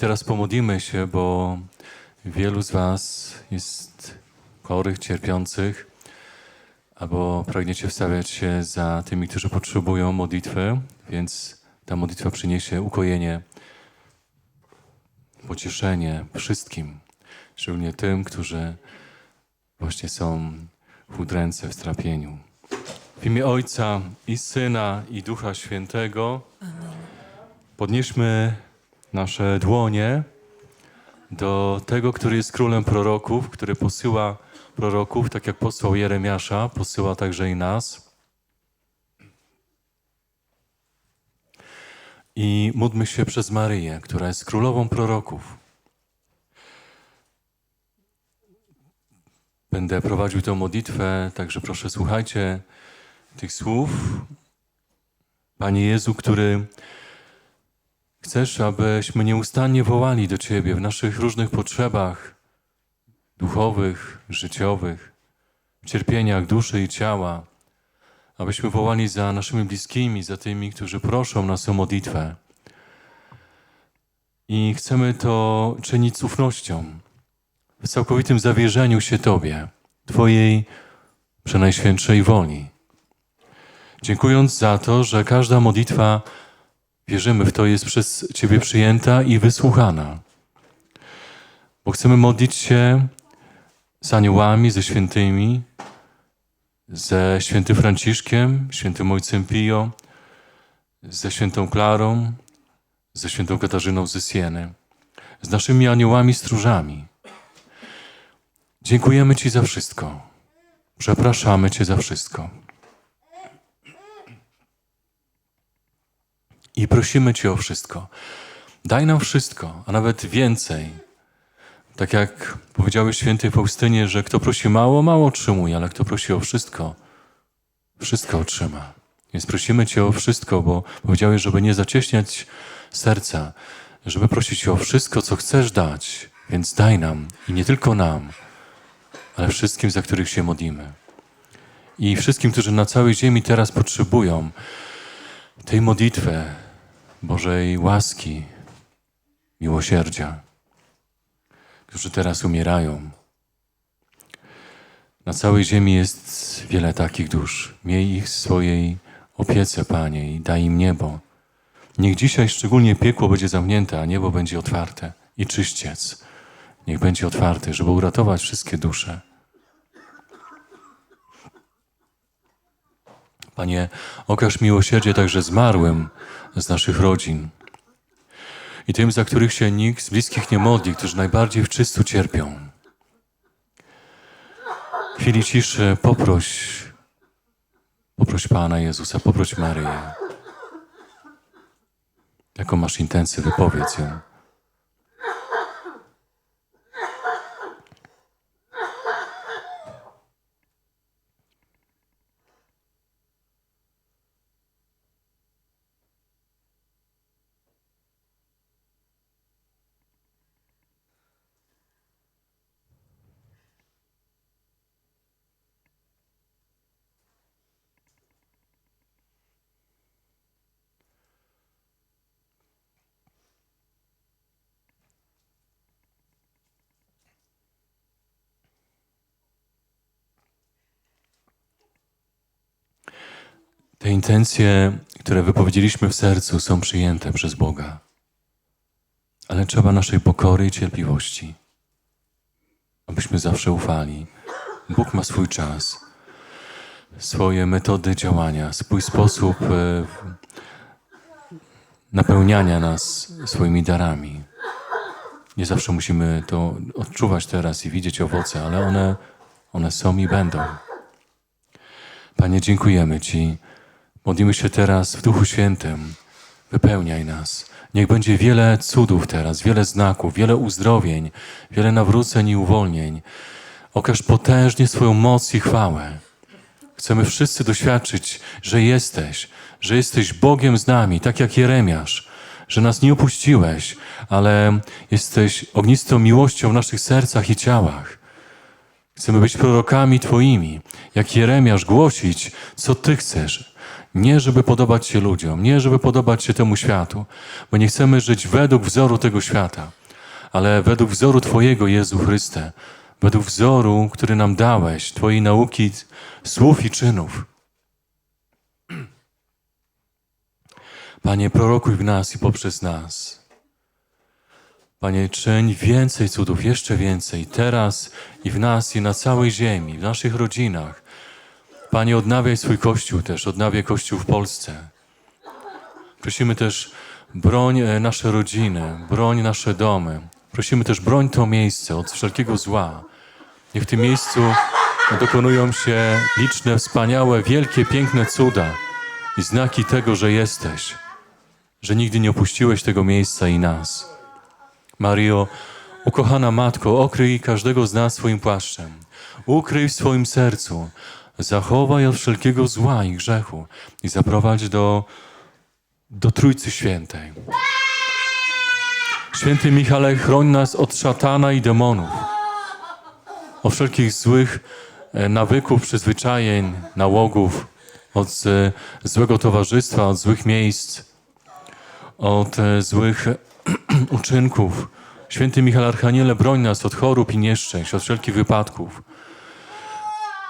Teraz pomodlimy się, bo wielu z Was jest chorych, cierpiących, albo pragniecie wstawiać się za tymi, którzy potrzebują modlitwy, więc ta modlitwa przyniesie ukojenie, pocieszenie wszystkim, szczególnie tym, którzy właśnie są w udręce, w strapieniu. W imię Ojca i Syna i Ducha Świętego podnieśmy nasze dłonie do tego, który jest królem proroków, który posyła proroków, tak jak posłał Jeremiasza, posyła także i nas. I módlmy się przez Maryję, która jest królową proroków. Będę prowadził tę modlitwę, także proszę słuchajcie tych słów. Panie Jezu, który chcesz, abyśmy nieustannie wołali do Ciebie w naszych różnych potrzebach duchowych, życiowych, w cierpieniach duszy i ciała, abyśmy wołali za naszymi bliskimi, za tymi, którzy proszą nas o modlitwę. I chcemy to czynić z ufnością, w całkowitym zawierzeniu się Tobie, Twojej przenajświętszej woli. Dziękując za to, że każda modlitwa, wierzymy w to, jest przez Ciebie przyjęta i wysłuchana. Bo chcemy modlić się z aniołami, ze świętymi, ze świętym Franciszkiem, świętym Ojcem Pio, ze świętą Klarą, ze świętą Katarzyną ze Sieny, z naszymi aniołami stróżami. Dziękujemy Ci za wszystko. Przepraszamy Cię za wszystko. I prosimy Cię o wszystko. Daj nam wszystko, a nawet więcej. Tak jak powiedziałeś świętej Faustynie, że kto prosi mało, mało otrzymuje, ale kto prosi o wszystko, wszystko otrzyma. Więc prosimy Cię o wszystko, bo powiedziałeś, żeby nie zacieśniać serca, żeby prosić Cię o wszystko, co chcesz dać. Więc daj nam i nie tylko nam, ale wszystkim, za których się modlimy. I wszystkim, którzy na całej ziemi teraz potrzebują tej modlitwy Bożej łaski, miłosierdzia, którzy teraz umierają. Na całej ziemi jest wiele takich dusz. Miej ich w swojej opiece, Panie, i daj im niebo. Niech dzisiaj szczególnie piekło będzie zamknięte, a niebo będzie otwarte i czyściec. Niech będzie otwarty, żeby uratować wszystkie dusze. Panie, okaż miłosierdzie także zmarłym z naszych rodzin i tym, za których się nikt z bliskich nie modli, którzy najbardziej w czystu cierpią. W chwili ciszy poproś, poproś Pana Jezusa, poproś Maryję. Jaką masz intencję, wypowiedz ją. Te intencje, które wypowiedzieliśmy w sercu, są przyjęte przez Boga. Ale trzeba naszej pokory i cierpliwości, abyśmy zawsze ufali. Bóg ma swój czas, swoje metody działania, swój sposób e, napełniania nas swoimi darami. Nie zawsze musimy to odczuwać teraz i widzieć owoce, ale one, one są i będą. Panie, dziękujemy Ci. Modlimy się teraz w Duchu Świętym. Wypełniaj nas. Niech będzie wiele cudów teraz, wiele znaków, wiele uzdrowień, wiele nawróceń i uwolnień. Okaż potężnie swoją moc i chwałę. Chcemy wszyscy doświadczyć, że jesteś, że jesteś Bogiem z nami, tak jak Jeremiasz, że nas nie opuściłeś, ale jesteś ognistą miłością w naszych sercach i ciałach. Chcemy być prorokami Twoimi, jak Jeremiasz, głosić, co Ty chcesz. Nie, żeby podobać się ludziom, nie, żeby podobać się temu światu, bo nie chcemy żyć według wzoru tego świata, ale według wzoru Twojego, Jezu Chryste, według wzoru, który nam dałeś, Twojej nauki, słów i czynów. Panie, prorokuj w nas i poprzez nas. Panie, czyń więcej cudów, jeszcze więcej, teraz i w nas, i na całej ziemi, w naszych rodzinach. Panie, odnawiaj swój Kościół też, odnawiaj Kościół w Polsce. Prosimy też, broń e, nasze rodziny, broń nasze domy. Prosimy też, broń to miejsce od wszelkiego zła. Niech w tym miejscu dokonują się liczne, wspaniałe, wielkie, piękne cuda i znaki tego, że jesteś, że nigdy nie opuściłeś tego miejsca i nas. Mario, ukochana Matko, okryj każdego z nas swoim płaszczem. Ukryj w swoim sercu. Zachowaj od wszelkiego zła i grzechu i zaprowadź do, do Trójcy Świętej. Święty Michale, chroń nas od szatana i demonów, od wszelkich złych e, nawyków, przyzwyczajeń, nałogów, od e, złego towarzystwa, od złych miejsc, od e, złych uczynków. Święty Michał Archaniele, broń nas od chorób i nieszczęść, od wszelkich wypadków.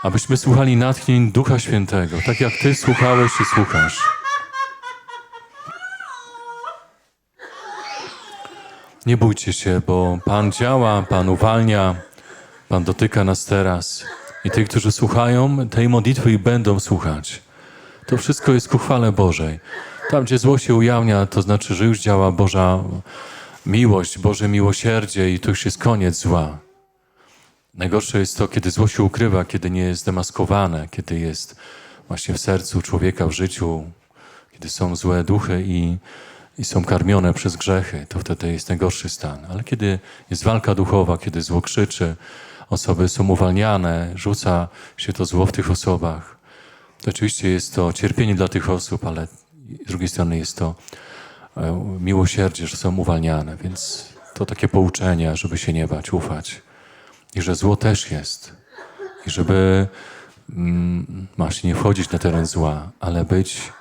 Abyśmy słuchali natchnień Ducha Świętego, tak jak Ty słuchałeś i słuchasz. Nie bójcie się, bo Pan działa, Pan uwalnia, Pan dotyka nas teraz. I tych, którzy słuchają tej modlitwy i będą słuchać. To wszystko jest ku chwale Bożej. Tam, gdzie zło się ujawnia, to znaczy, że już działa Boża miłość, Boże miłosierdzie i to już jest koniec zła. Najgorsze jest to, kiedy zło się ukrywa, kiedy nie jest demaskowane, kiedy jest właśnie w sercu człowieka, w życiu, kiedy są złe duchy i, i są karmione przez grzechy, to wtedy jest najgorszy stan. Ale kiedy jest walka duchowa, kiedy zło krzyczy, osoby są uwalniane, rzuca się to zło w tych osobach, to oczywiście jest to cierpienie dla tych osób, ale z drugiej strony jest to e, miłosierdzie, że są uwalniane, więc to takie pouczenie, żeby się nie bać, ufać. I że zło też jest. I żeby mm, masz nie wchodzić na teren zła, ale być,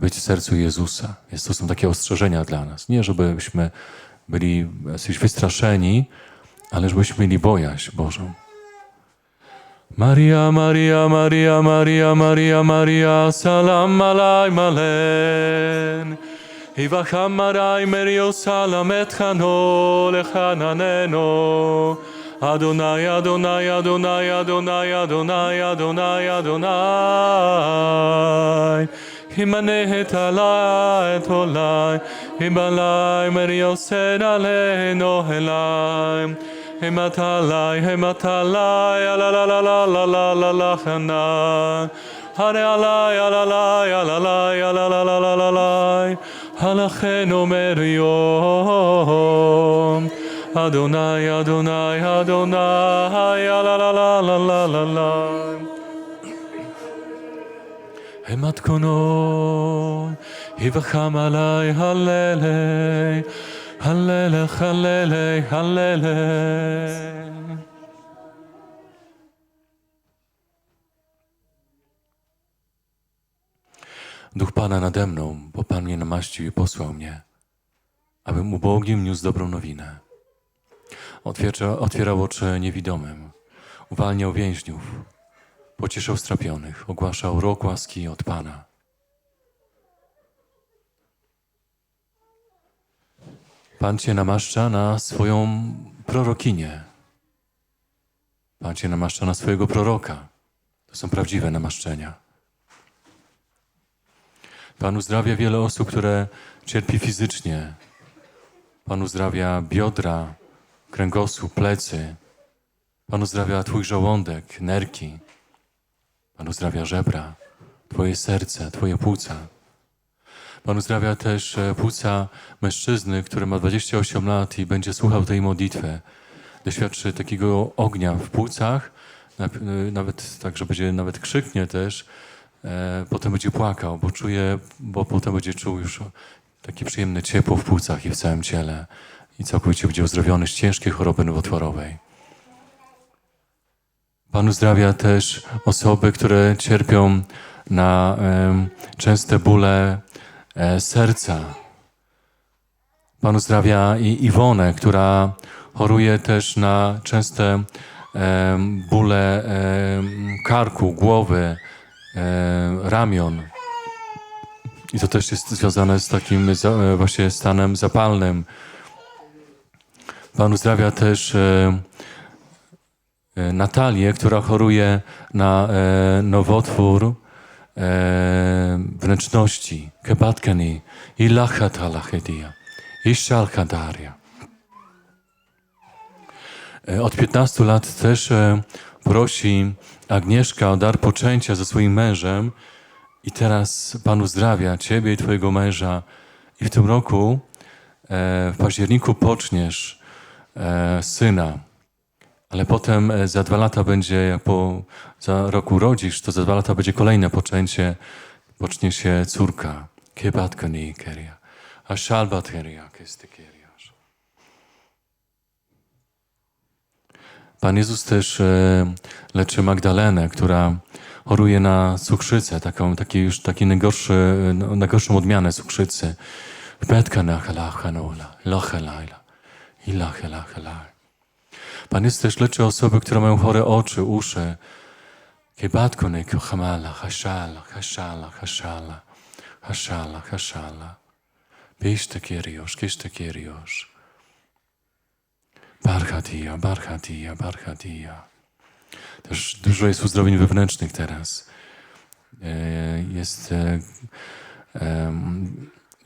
być w sercu Jezusa. Więc to są takie ostrzeżenia dla nas. Nie, żebyśmy byli jacyś wystraszeni, ale żebyśmy mieli bojaźń Bożą. Maria, Maria, Maria, Maria, Maria, Maria, salam alay malen. Ivacham marai merio salam et chano lechananeno. Adonai, Adonai, Adonai, Adonai, Adonai, Adonai, Adonai. Himaneh et alai et olai, himalai meri osen aleinu alai, Hematalai, hematalai, ala la la la la la la la chanai. Hare alai, alalai, alalai, alalai, alalai, halachenu merioi. Adonai, Adonai, Adonai, la la la la la la la. Matko no, יבחם עלי הללי, הללך הללי הללי. Duch Pana nade mną, bo Pan mnie namaścił i posłał mnie, abym ubogim niósł dobrą nowinę. Otwiera, otwierał oczy niewidomym, uwalniał więźniów, pocieszał strapionych, ogłaszał rok łaski od Pana. Pan Cię namaszcza na swoją prorokinię. Pan Cię namaszcza na swojego proroka. To są prawdziwe namaszczenia. Pan uzdrawia wiele osób, które cierpi fizycznie. Pan uzdrawia biodra, kręgosłup, plecy. Pan uzdrawia Twój żołądek, nerki. Pan uzdrawia żebra, Twoje serce, Twoje płuca. Pan uzdrawia też e, płuca mężczyzny, który ma 28 lat i będzie słuchał tej modlitwy. Doświadczy takiego ognia w płucach, e, nawet tak, że będzie nawet krzyknie też, e, potem będzie płakał, bo czuje, bo potem będzie czuł już takie przyjemne ciepło w płucach i w całym ciele i całkowicie będzie uzdrowiony z ciężkiej choroby nowotworowej. Pan uzdrawia też osoby, które cierpią na częste bóle e, serca. Pan uzdrawia i Iwonę, która choruje też na częste em, bóle karku, głowy, ramion. I to też jest związane z takim za, e, właśnie stanem zapalnym. Pan uzdrawia też e, e, Natalię, która choruje na e, nowotwór wnętrzności. Kebatkani i lachatalachedia i shalkadaria. E, Od 15 lat też prosi Agnieszka o dar poczęcia ze swoim mężem i teraz Pan uzdrawia Ciebie i Twojego męża i w tym roku w październiku poczniesz syna, ale potem e, za dwa lata będzie, jak po, za rok urodzisz, to za dwa lata będzie kolejne poczęcie, pocznie się córka. Kiebatka nie keria, a szalbat keria, kesty keriasz. Pan Jezus też e, leczy Magdalenę, która choruje na cukrzycę, taką, taki już taki najgorszy, no, najgorszą odmianę cukrzycy. Betka na halachanola, lachelajla, i lachelachelaj. Pan Jezus też leczy osoby, które mają chore oczy, uszy. Kebatko ne kochamala, haszala, haszala, haszala, haszala, haszala. Piszte kieriosz, kiszte kieriosz. Barchatia, barchatia, barchatia. Też dużo jest uzdrowień wewnętrznych teraz. E, Jest e,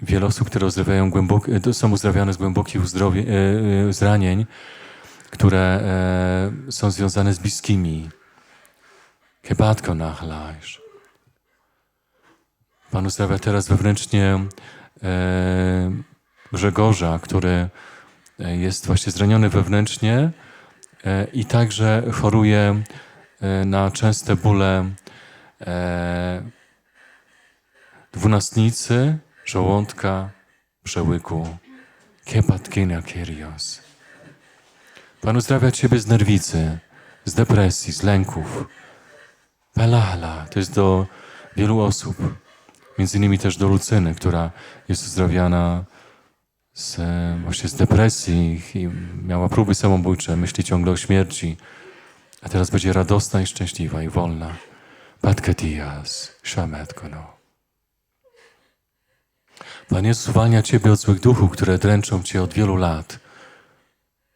wiele osób, które uzdrawiają głęboko, e, są uzdrawiane z głębokich uzdrowie, e, zranień, które e, są związane z bliskimi. Kebatko nachlajsz. Pan uzdrawia teraz wewnętrznie e, Grzegorza, który jest właśnie zraniony wewnętrznie i także choruje na częste bóle dwunastnicy, żołądka, przełyku. Kepatkina kerios. Pan uzdrawia Ciebie z nerwicy, z depresji, z lęków. Pelala, to jest do wielu osób. Między innymi też do Lucyny, która jest uzdrawiana z, właśnie z depresji i miała próby samobójcze, myśli ciągle o śmierci, a teraz będzie radosna i szczęśliwa i wolna. Patketias, shametkono. Pan Jezus uwalnia Ciebie od złych duchów, które dręczą Cię od wielu lat.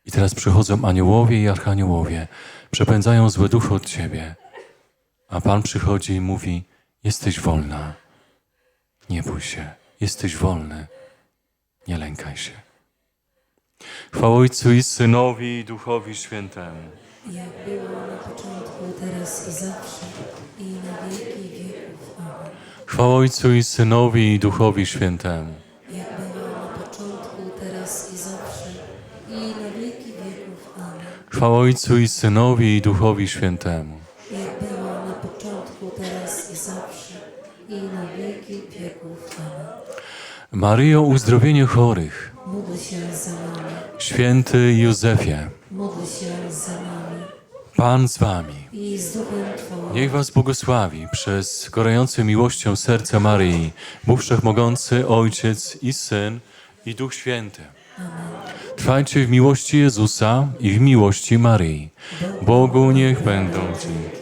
I teraz przychodzą aniołowie i archaniołowie, przepędzają złe duchy od Ciebie. A Pan przychodzi i mówi, jesteś wolna. Nie bój się, jesteś wolny. Nie lękaj się. Chwała Ojcu i Synowi i Duchowi Świętemu. Jak było na początku, teraz i zawsze, Chwała Ojcu i Synowi i Duchowi Świętemu. Jak było na początku, teraz i zawsze, i na wieki wieków. Amen. Chwała Ojcu i Synowi i Duchowi Świętemu. Jak było na początku, teraz i zawsze, i na wieki wieków. Amen. Maryjo, uzdrowienie chorych. Módl się za nami, Święty Józefie, módl się Pan z Wami. i z duchem Twoim. Niech Was błogosławi przez gorące miłością serca Maryi, Bóg Wszechmogący, Ojciec i Syn i Duch Święty. Trwajcie w miłości Jezusa i w miłości Maryi. Bogu niech będą dzięki.